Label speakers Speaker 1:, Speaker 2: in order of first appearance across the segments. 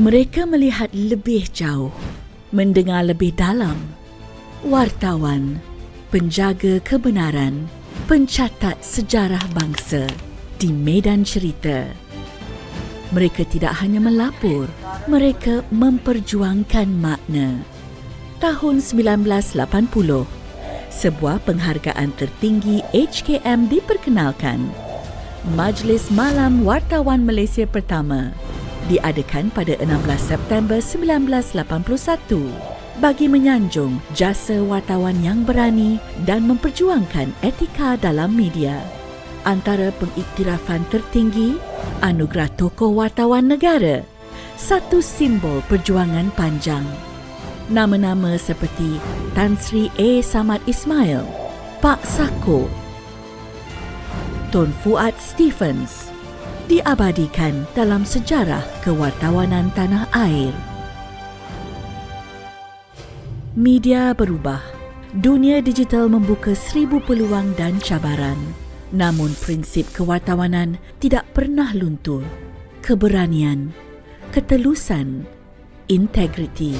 Speaker 1: Mereka melihat lebih jauh, mendengar lebih dalam. Wartawan, penjaga kebenaran, pencatat sejarah bangsa di medan cerita. Mereka tidak hanya melapor, mereka memperjuangkan makna. Tahun 1980, sebuah penghargaan tertinggi HKM diperkenalkan. Majlis Malam Wartawan Malaysia pertama diadakan pada 16 September 1981 bagi menyanjung jasa wartawan yang berani dan memperjuangkan etika dalam media. Antara pengiktirafan tertinggi, Anugerah Tokoh Wartawan Negara, satu simbol perjuangan panjang nama-nama seperti Tan Sri A. Samad Ismail, Pak Sako, Tun Fuad Stephens diabadikan dalam sejarah kewartawanan tanah air. Media berubah. Dunia digital membuka seribu peluang dan cabaran. Namun prinsip kewartawanan tidak pernah luntur. Keberanian, ketelusan, integriti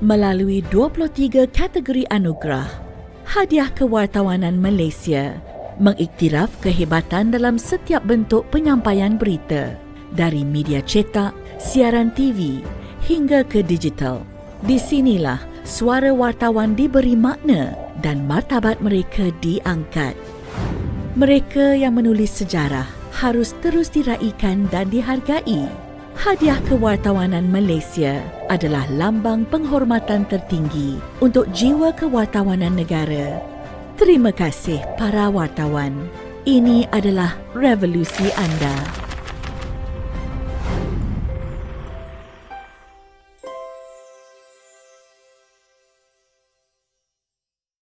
Speaker 1: melalui 23 kategori anugerah. Hadiah Kewartawanan Malaysia mengiktiraf kehebatan dalam setiap bentuk penyampaian berita dari media cetak, siaran TV hingga ke digital. Di sinilah suara wartawan diberi makna dan martabat mereka diangkat. Mereka yang menulis sejarah harus terus diraikan dan dihargai. Hadiah Kewartawanan Malaysia adalah lambang penghormatan tertinggi untuk jiwa kewartawanan negara. Terima kasih para wartawan. Ini adalah revolusi anda.